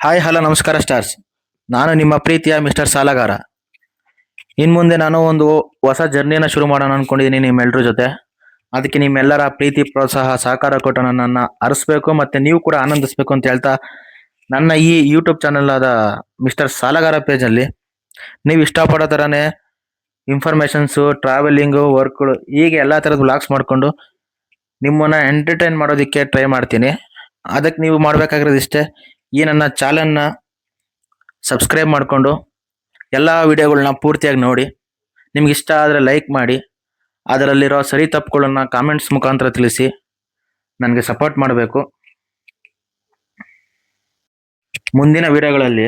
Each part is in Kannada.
ಹಾಯ್, ಹಲೋ, ನಮಸ್ಕಾರ, ಸ್ಟಾರ್ಸ್. ನಾನು ನಿಮ್ಮ ಪ್ರೀತಿಯ ಮಿಸ್ಟರ್ ಸಾಲಗಾರ. ಇನ್ನು ಮುಂದೆ ನಾನು ಒಂದು ಹೊಸ ಜರ್ನಿಯನ್ನು ಶುರು ಮಾಡೋಣ ಅನ್ಕೊಂಡಿದ್ದೀನಿ ನಿಮ್ಮೆಲ್ಲರ ಜೊತೆ. ಅದಕ್ಕೆ ನಿಮ್ಮೆಲ್ಲರ ಪ್ರೀತಿ, ಪ್ರೋತ್ಸಾಹ, ಸಹಕಾರ ಕೊಟ್ಟು ನನ್ನನ್ನು ಅರಿಸ್ಬೇಕು ಮತ್ತು ನೀವು ಕೂಡ ಆನಂದಿಸ್ಬೇಕು ಅಂತ ಹೇಳ್ತಾ ನನ್ನ ಈ ಯೂಟ್ಯೂಬ್ ಚಾನಲ್ ಆದ ಮಿಸ್ಟರ್ ಸಾಲಗಾರ ಪೇಜಲ್ಲಿ ನೀವು ಇಷ್ಟಪಡೋ ಥರನೇ ಇನ್ಫಾರ್ಮೇಷನ್ಸು ಟ್ರಾವೆಲಿಂಗು ವರ್ಕ್ಗಳು ಹೀಗೆ ಎಲ್ಲ ಥರದ ಬ್ಲಾಗ್ಸ್ ಮಾಡಿಕೊಂಡು ನಿಮ್ಮನ್ನು ಎಂಟರ್ಟೈನ್ ಮಾಡೋದಕ್ಕೆ ಟ್ರೈ ಮಾಡ್ತೀನಿ. ಅದಕ್ಕೆ ನೀವು ಮಾಡಬೇಕಾಗಿರೋದು ಇಷ್ಟೇ. ಈ ನನ್ನ ಚಾನಲ್ನ ಸಬ್ಸ್ಕ್ರೈಬ್ ಮಾಡಿಕೊಂಡು ಎಲ್ಲ ವಿಡಿಯೋಗಳನ್ನ ಪೂರ್ತಿಯಾಗಿ ನೋಡಿ. ನಿಮ್ಗೆ ಇಷ್ಟ ಆದರೆ ಲೈಕ್ ಮಾಡಿ. ಅದರಲ್ಲಿರೋ ಸರಿ ತಪ್ಪುಗಳನ್ನು ಕಾಮೆಂಟ್ಸ್ ಮುಖಾಂತರ ತಿಳಿಸಿ. ನನಗೆ ಸಪೋರ್ಟ್ ಮಾಡಬೇಕು. ಮುಂದಿನ ವಿಡಿಯೋಗಳಲ್ಲಿ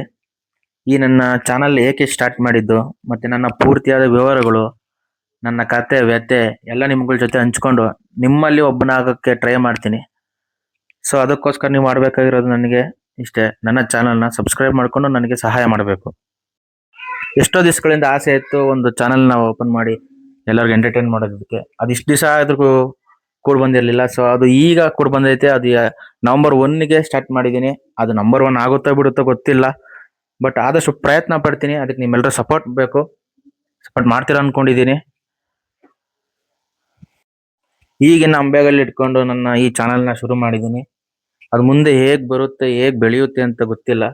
ಈ ನನ್ನ ಚಾನಲ್ ಏಕೆ ಸ್ಟಾರ್ಟ್ ಮಾಡಿದ್ದು ಮತ್ತು ನನ್ನ ಪೂರ್ತಿಯಾದ ವಿವರಗಳು, ನನ್ನ ಕತೆ ವ್ಯತೆ ಎಲ್ಲ ನಿಮ್ಗಳ ಜೊತೆ ಹಂಚ್ಕೊಂಡು ನಿಮ್ಮಲ್ಲಿ ಒಬ್ಬನಾಗೋಕ್ಕೆ ಟ್ರೈ ಮಾಡ್ತೀನಿ. ಸೊ ಅದಕ್ಕೋಸ್ಕರ ನೀವು ಮಾಡಬೇಕಾಗಿರೋದು ನನಗೆ ಇಷ್ಟೇ. ನನ್ನ ಚಾನಲ್ನ ಸಬ್ಸ್ಕ್ರೈಬ್ ಮಾಡಿಕೊಂಡು ನನಗೆ ಸಹಾಯ ಮಾಡಬೇಕು. ಎಷ್ಟೋ ದಿವಸಗಳಿಂದ ಆಸೆ ಇತ್ತು ಒಂದು ಚಾನಲ್ನ ಓಪನ್ ಮಾಡಿ ಎಲ್ಲರಿಗೂ ಎಂಟರ್ಟೈನ್ ಮಾಡೋದಕ್ಕೆ. ಅದು ಇಷ್ಟು ದಿವಸ ಆದ್ರೂ ಕೂಡ ಬಂದಿರಲಿಲ್ಲ. ಸೊ ಅದು ಈಗ ಕೂಡ ಬಂದೈತೆ. ಅದು ನವಂಬರ್ ಒನ್ಗೆ ಸ್ಟಾರ್ಟ್ ಮಾಡಿದ್ದೀನಿ. ಅದು ನಂಬರ್ ಒನ್ ಆಗುತ್ತೋ ಬಿಡುತ್ತೋ ಗೊತ್ತಿಲ್ಲ. ಬಟ್ ಆದಷ್ಟು ಪ್ರಯತ್ನ ಪಡ್ತೀನಿ. ಅದಕ್ಕೆ ನಿಮ್ಮೆಲ್ಲರೂ ಸಪೋರ್ಟ್ ಬೇಕು. ಸಪೋರ್ಟ್ ಮಾಡ್ತೀರಾ ಅಂದ್ಕೊಂಡಿದ್ದೀನಿ ಈಗಿನ ಅಂಬೆಗಳಲ್ಲಿ ಇಟ್ಕೊಂಡು ನನ್ನ ಈ ಚಾನಲ್ನ ಶುರು ಮಾಡಿದ್ದೀನಿ. ಅದು ಮುಂದೆ ಹೇಗ್ ಬರುತ್ತೆ, ಹೇಗ್ ಬೆಳೆಯುತ್ತೆ ಅಂತ ಗೊತ್ತಿಲ್ಲ.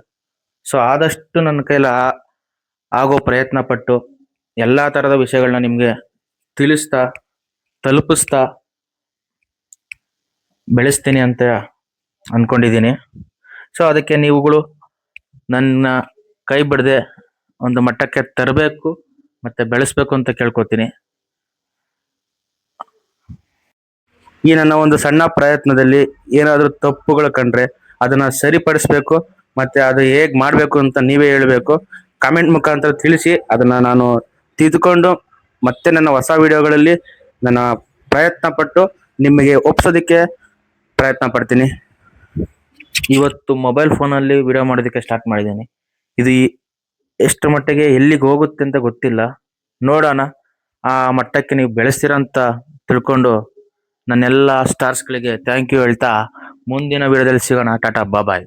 ಸೊ ಆದಷ್ಟು ನನ್ನ ಕೈಲ ಆಗೋ ಪ್ರಯತ್ನ ಪಟ್ಟು ಎಲ್ಲಾ ತರದ ವಿಷಯಗಳನ್ನ ನಿಮಗೆ ತಿಳಿಸ್ತಾ, ತಲುಪಿಸ್ತಾ ಬೆಳೆಸ್ತೀನಿ ಅಂತ ಅಂದ್ಕೊಂಡಿದ್ದೀನಿ ಸೊ ಅದಕ್ಕೆ ನೀವುಗಳು ನನ್ನ ಕೈ ಬಿಡದೆ ಒಂದು ಮಟ್ಟಕ್ಕೆ ತರಬೇಕು ಮತ್ತೆ ಬೆಳೆಸ್ಬೇಕು ಅಂತ ಕೇಳ್ಕೊತೀನಿ. ಈ ನನ್ನ ಒಂದು ಸಣ್ಣ ಪ್ರಯತ್ನದಲ್ಲಿ ಏನಾದರೂ ತಪ್ಪುಗಳು ಕಂಡ್ರೆ ಅದನ್ನ ಸರಿಪಡಿಸ್ಬೇಕು ಮತ್ತೆ ಅದು ಹೇಗ್ ಮಾಡಬೇಕು ಅಂತ ನೀವೇ ಹೇಳಬೇಕು. ಕಾಮೆಂಟ್ ಮುಖಾಂತರ ತಿಳಿಸಿ ಅದನ್ನ ನಾನು ತಿದ್ದುಕೊಂಡು ಮತ್ತೆ ನನ್ನ ಹೊಸ ವಿಡಿಯೋಗಳಲ್ಲಿ ನನ್ನ ಪ್ರಯತ್ನ ಪಟ್ಟು ನಿಮಗೆ ಒಪ್ಸೋದಕ್ಕೆ ಪ್ರಯತ್ನ ಪಡ್ತೀನಿ. ಇವತ್ತು ಮೊಬೈಲ್ ಫೋನಲ್ಲಿ ವಿಡಿಯೋ ಮಾಡೋದಕ್ಕೆ ಸ್ಟಾರ್ಟ್ ಮಾಡಿದ್ದೀನಿ. ಇದು ಎಷ್ಟು ಮಟ್ಟಿಗೆ ಎಲ್ಲಿಗೆ ಹೋಗುತ್ತೆ ಅಂತ ಗೊತ್ತಿಲ್ಲ. ನೋಡೋಣ. ಆ ಮಟ್ಟಕ್ಕೆ ನೀವು ಬೆಳೆಸ್ತೀರಾ ಅಂತ ತಿಳ್ಕೊಂಡು ನನ್ನೆಲ್ಲ ಸ್ಟಾರ್ಸ್ಗಳಿಗೆ ಥ್ಯಾಂಕ್ ಯು ಹೇಳ್ತಾ ಮುಂದಿನ ವಿಡಿಯೋದಲ್ಲಿ ಸಿಗೋಣ. ಟಾಟಾ ಬಾಯ್